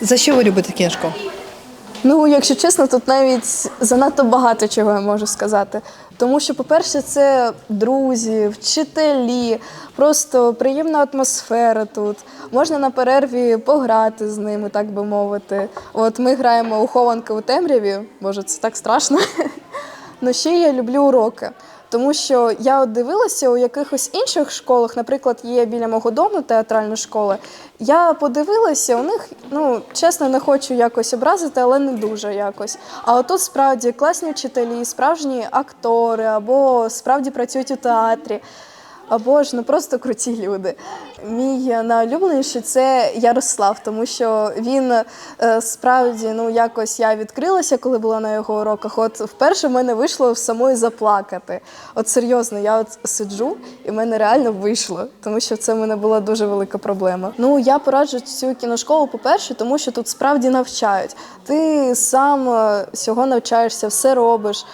За що ви любите книжку? Ну, якщо чесно, тут навіть занадто багато чого я можу сказати. Тому що, по-перше, це друзі, вчителі, просто приємна атмосфера тут. Можна на перерві пограти з ними, так би мовити. От ми граємо у хованки у темряві, боже, це так страшно. Ну ще я люблю уроки. Тому що я от дивилася у якихось інших школах, наприклад, є біля мого дому театральна школа. Я подивилася, у них, ну чесно, не хочу якось образити, але не дуже якось. А отут справді класні вчителі, справжні актори, або справді працюють у театрі. Або ж ну просто круті люди. Мій найулюбленіший це Ярослав, тому що він е, справді ну якось я відкрилася, коли була на його уроках. От вперше в мене вийшло самої заплакати. От серйозно, я от сиджу, і в мене реально вийшло, тому що це в мене була дуже велика проблема. Ну я пораджу цю кіношколу, по-перше, тому що тут справді навчають. Ти сам е, всього навчаєшся, все робиш.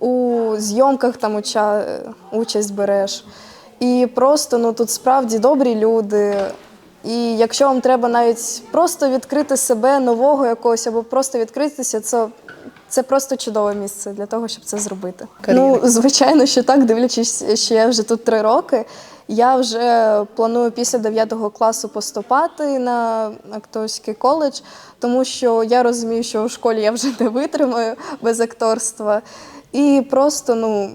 У зйомках там уча... участь береш. І просто ну тут справді добрі люди. І якщо вам треба навіть просто відкрити себе нового якогось, або просто відкритися, це, це просто чудове місце для того, щоб це зробити. Кар'єра. Ну, звичайно, що так, дивлячись, що я вже тут три роки. Я вже планую після 9 класу поступати на акторський коледж, тому що я розумію, що в школі я вже не витримаю без акторства. І просто, ну,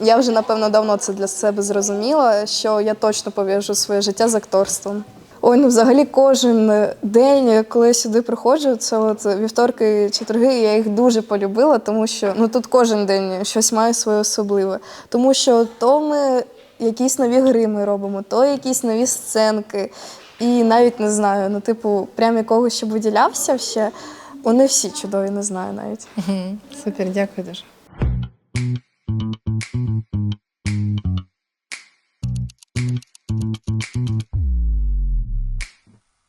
я вже напевно давно це для себе зрозуміла, що я точно пов'яжу своє життя з акторством. Ой, ну взагалі кожен день, коли я сюди приходжу, це от вівторки, четверги, я їх дуже полюбила, тому що ну тут кожен день щось має своє особливе. Тому що то ми якісь нові гри ми робимо, то якісь нові сценки. І навіть не знаю, ну, типу, прям якогось щоб виділявся ще. Вони всі чудові, не знаю навіть. Супер, дякую дуже.